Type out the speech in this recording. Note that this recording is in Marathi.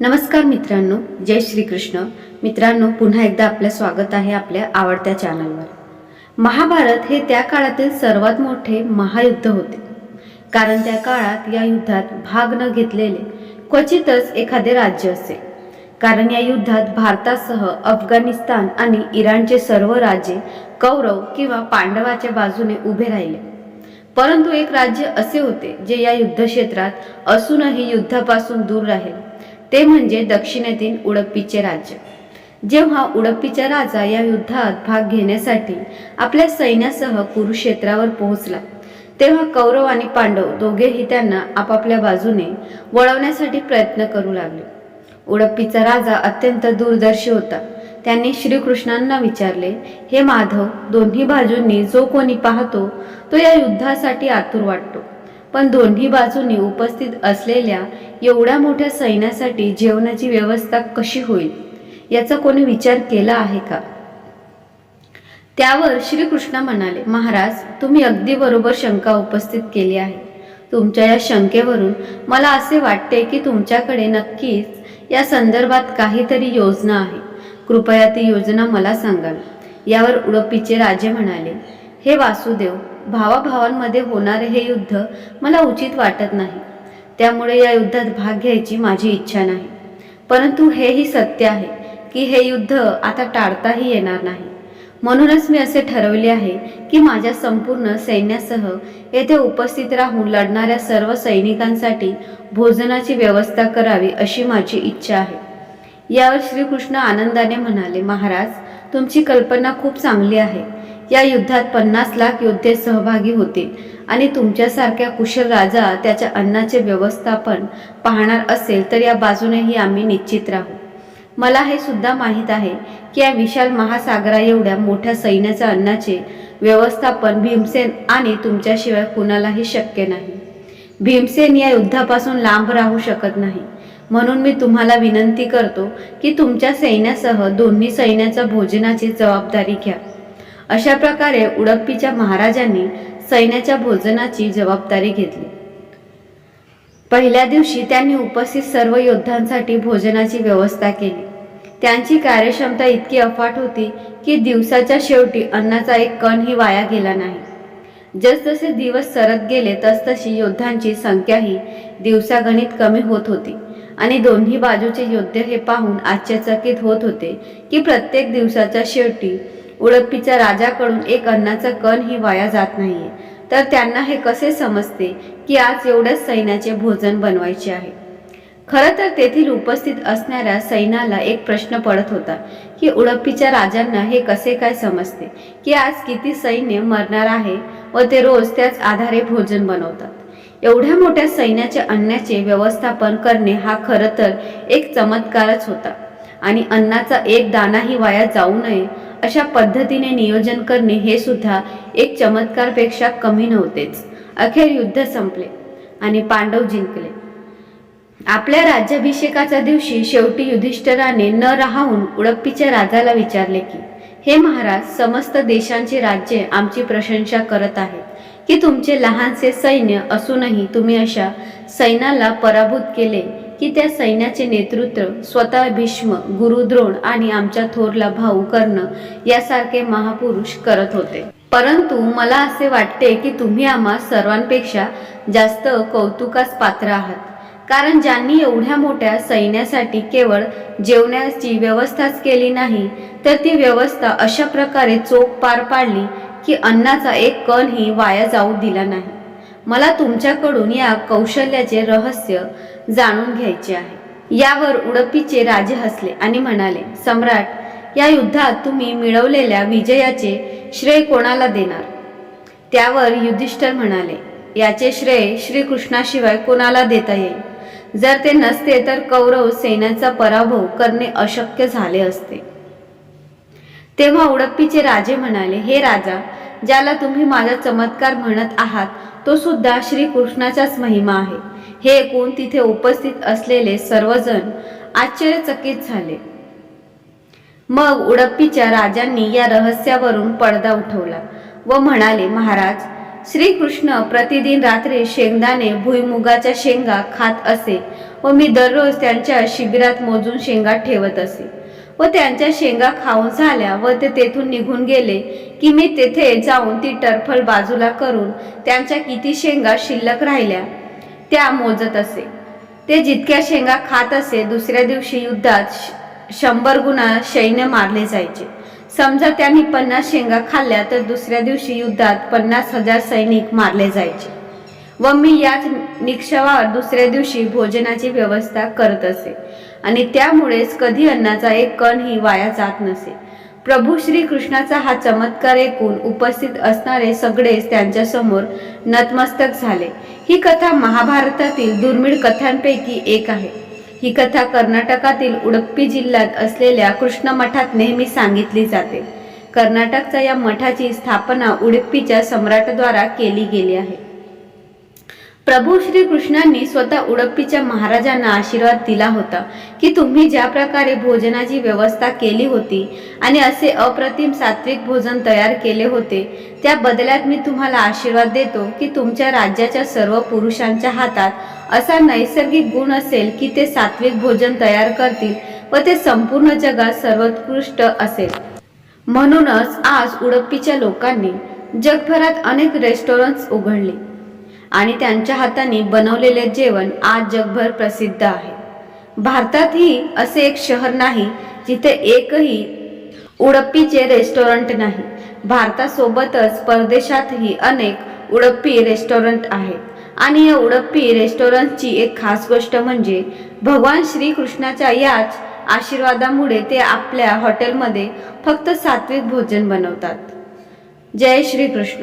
नमस्कार मित्रांनो जय श्रीकृष्ण. मित्रांनो पुन्हा एकदा आपलं स्वागत आहे आपल्या आवडत्या चॅनलवर महाभारत हे त्या काळातील सर्वात मोठे महायुद्ध होते. कारण त्या काळात या युद्धात भाग न घेतलेले क्वचितच एखादे राज्य असे. कारण या युद्धात भारतासह अफगाणिस्तान आणि इराणचे सर्व राजे कौरव किंवा पांडवाच्या बाजूने उभे राहिले. परंतु एक राज्य असे होते जे या युद्धक्षेत्रात असूनही युद्धापासून दूर राहिले. ते म्हणजे दक्षिणेतील उडप्पीचे राज्य. जेव्हा उडप्पीचा राजा या युद्धात भाग घेण्यासाठी आपल्या सैन्यासह कुरुक्षेत्रावर पोहोचला तेव्हा कौरव आणि पांडव दोघेही त्यांना आपापल्या बाजूने वळवण्यासाठी प्रयत्न करू लागले. उडप्पीचा राजा अत्यंत दूरदर्शी होता. त्यांनी श्रीकृष्णांना विचारले हे माधव दोन्ही बाजूंनी जो कोणी पाहतो तो या युद्धासाठी आतुर वाटतो. पण दोन्ही बाजूंनी उपस्थित असलेल्या एवढ्या मोठ्या सैन्यासाठी जेवणाची व्यवस्था कशी होईल याचा कोणी विचार केला आहे का? त्यावर श्रीकृष्ण म्हणाले महाराज तुम्ही अगदी बरोबर शंका उपस्थित केली आहे. तुमच्या या शंकेवरून मला असे वाटते की तुमच्याकडे नक्कीच या संदर्भात काहीतरी योजना आहे. कृपया ती योजना मला सांगावी. यावर उडपीचे राजे म्हणाले हे वासुदेव भावाभावांमध्ये होणारे हे युद्ध मला उचित वाटत नाही. त्यामुळे या युद्धात भाग घ्यायची माझी इच्छा नाही. परंतु हेही सत्य आहे की हे युद्ध आता टाळताही येणार नाही. म्हणूनच मी असे ठरवले आहे की माझ्या संपूर्ण सैन्यासह येथे उपस्थित राहून लढणाऱ्या सर्व सैनिकांसाठी भोजनाची व्यवस्था करावी अशी माझी इच्छा आहे. यावर श्रीकृष्ण आनंदाने म्हणाले महाराज तुमची कल्पना खूप चांगली आहे. या युद्धात पन्नास लाख योद्धे सहभागी होतील. आणि तुमच्यासारख्या कुशल राजा त्याच्या अन्नाचे व्यवस्थापन पाहणार असेल तर या बाजूनेही आम्ही निश्चित राहू. मला हे सुद्धा माहीत आहे की या विशाल महासागरा एवढ्या मोठ्या सैन्याच्या अन्नाचे व्यवस्थापन भीमसेन आणि तुमच्याशिवाय कुणालाही शक्य नाही. भीमसेन या युद्धापासून लांब राहू शकत नाही. म्हणून मी तुम्हाला विनंती करतो की तुमच्या सैन्यासह दोन्ही सैन्याच्या भोजनाची जबाबदारी घ्या. अशा प्रकारे उडप्पीच्या महाराजांनी सैन्याच्या भोजनाची जबाबदारी घेतली. पहिल्या दिवशी त्यांनी उपस्थित सर्व योद्धांसाठी भोजनाची व्यवस्था केली. त्यांची कार्यक्षमता इतकी अफाट होती की दिवसाच्या शेवटी अन्नाचा एक कणही वाया गेला नाही. जसजसे दिवस सरत गेले तसतशी योद्धांची संख्याही दिवसागणित कमी होत होती. आणि दोन्ही बाजूचे योद्धे हे पाहून आश्चर्यचकित होत होते की प्रत्येक दिवसाच्या शेवटी उडप्पीच्या राजाकडून एक अन्नाचा कण ही वाया जात नाहीये. तर त्यांना हे कसे समजते की आज एवढ्याच सैन्याचे भोजन बनवायचे आहे? खरं तर तेथील उपस्थित असणाऱ्या सैन्याला एक प्रश्न पडत होता की उडप्पीच्या राजांना हे कसे काय समजते की आज किती सैन्य मरणार आहे व ते रोज त्याच आधारे भोजन बनवतात? एवढ्या मोठ्या सैन्याच्या अन्नाचे व्यवस्थापन करणे हा खरं तर एक चमत्कारच होता. आणि अन्नाचा एक दानाही वाया जाऊ नये अशा पद्धतीने नियोजन करणे हे सुद्धा एक चमत्कारपेक्षा कमी नव्हतेच. अखेर युद्ध संपले आणि पांडव जिंकले. आपल्या राज्याभिषेकाच्या दिवशी शेवटी युधिष्ठराने न राहून उडप्पीच्या राजाला विचारले की हे महाराज समस्त देशांचे राज्ये आमची प्रशंसा करत आहेत. की तुमचे लहानसे सैन्य असूनही तुम्ही अशा सैन्याला पराभूत केले की त्या सैन्याचे नेतृत्व स्वतः भीष्म गुरुद्रोण आणि आमच्या थोरला भाऊ कर्ण यासारखे महापुरुष करत होते. परंतु मला असे वाटते की तुम्ही आम्हा सर्वांपेक्षा जास्त कौतुकास पात्र आहात. कारण ज्यांनी एवढ्या मोठ्या सैन्यासाठी केवळ जेवण्याची व्यवस्थाच केली नाही तर ती व्यवस्था अशा प्रकारे चोख पार पाडली की अन्नाचा एक कणही वाया जाऊ दिला नाही. मला तुमच्याकडून या कौशल्याचे रहस्य जाणून घ्यायचे आहे. यावर उडपीचे राजे हसले आणि म्हणाले सम्राट या युद्धात तुम्ही मिळवलेल्या विजयाचे श्रेय कोणाला देणार? त्यावर युधिष्ठर म्हणाले याचे श्रेय श्रीकृष्णाशिवाय कोणाला देता येईल? जर ते नसते तर कौरव सैन्याचा पराभव करणे अशक्य झाले असते. तेव्हा उडप्पीचे राजे म्हणाले हे राजा ज्याला तुम्ही माझा चमत्कार म्हणत आहात तो सुद्धा श्रीकृष्णाचाच महिमा आहे. हे ऐकून तिथे उपस्थित असलेले सर्वजण आश्चर्यचकित झाले. मग उडप्पीच्या राजांनी या रहस्यावरून पडदा उठवला व म्हणाले महाराज श्रीकृष्ण प्रतिदिन रात्री शेंगदाणे भुईमुगाच्या शेंगा खात असे व मी दररोज त्यांच्या शिबिरात मोजून शेंगा ठेवत असे. व त्यांच्या शेंगा खाऊन झाल्या व ते तेथून निघून गेले की मी तेथे जाऊन ती टरफल बाजूला करून त्यांच्या किती शेंगा शिल्लक राहिल्या त्या मोजत असे. ते जितक्या शेंगा खात असे दुसऱ्या दिवशी युद्धात श- शंभर गुणा सैन्य मारले जायचे. समजा त्यांनी पन्नास शेंगा खाल्ल्या तर दुसऱ्या दिवशी युद्धात पन्नास हजार सैनिक मारले जायचे. व मी याच निक्षवावर दुसऱ्या दिवशी भोजनाची व्यवस्था करत असे. आणि त्यामुळेच कधी अन्नाचा एक कणही वाया जात नसे. प्रभू श्री कृष्णाचा हा चमत्कार ऐकून उपस्थित असणारे सगळेच त्यांच्यासमोर नतमस्तक झाले. ही कथा महाभारतातील दुर्मिळ कथांपैकी एक आहे. ही कथा कर्नाटकातील उडप्पी जिल्ह्यात असलेल्या कृष्ण मठात नेहमी सांगितली जाते. कर्नाटकच्या या मठाची स्थापना उडप्पीच्या सम्राटद्वारा केली गेली आहे. प्रभू श्री कृष्णांनी स्वतः उडप्पीच्या महाराजांना आशीर्वाद दिला होता की तुम्ही ज्या प्रकारे भोजनाची व्यवस्था केली होती आणि असे अप्रतिम सात्विक भोजन तयार केले होते त्या बदल्यात मी तुम्हाला आशीर्वाद देतो की तुमच्या राज्याच्या सर्व पुरुषांच्या हातात असा नैसर्गिक गुण असेल की ते सात्विक भोजन तयार करतील व ते संपूर्ण जगात सर्वोत्कृष्ट असेल. म्हणूनच आज उडप्पीच्या लोकांनी जगभरात अनेक रेस्टॉरंट्स उघडली. आणि त्यांच्या हाताने बनवलेले जेवण आज जगभर प्रसिद्ध आहे. भारतातही असे एक शहर नाही जिथे एकही उडप्पीचे रेस्टॉरंट नाही. भारतासोबतच परदेशातही अनेक उडप्पी रेस्टॉरंट आहेत. आणि या उडप्पी रेस्टॉरंटची एक खास गोष्ट म्हणजे भगवान श्रीकृष्णाच्या याच आशीर्वादामुळे ते आपल्या हॉटेलमध्ये फक्त सात्विक भोजन बनवतात. जय श्रीकृष्ण.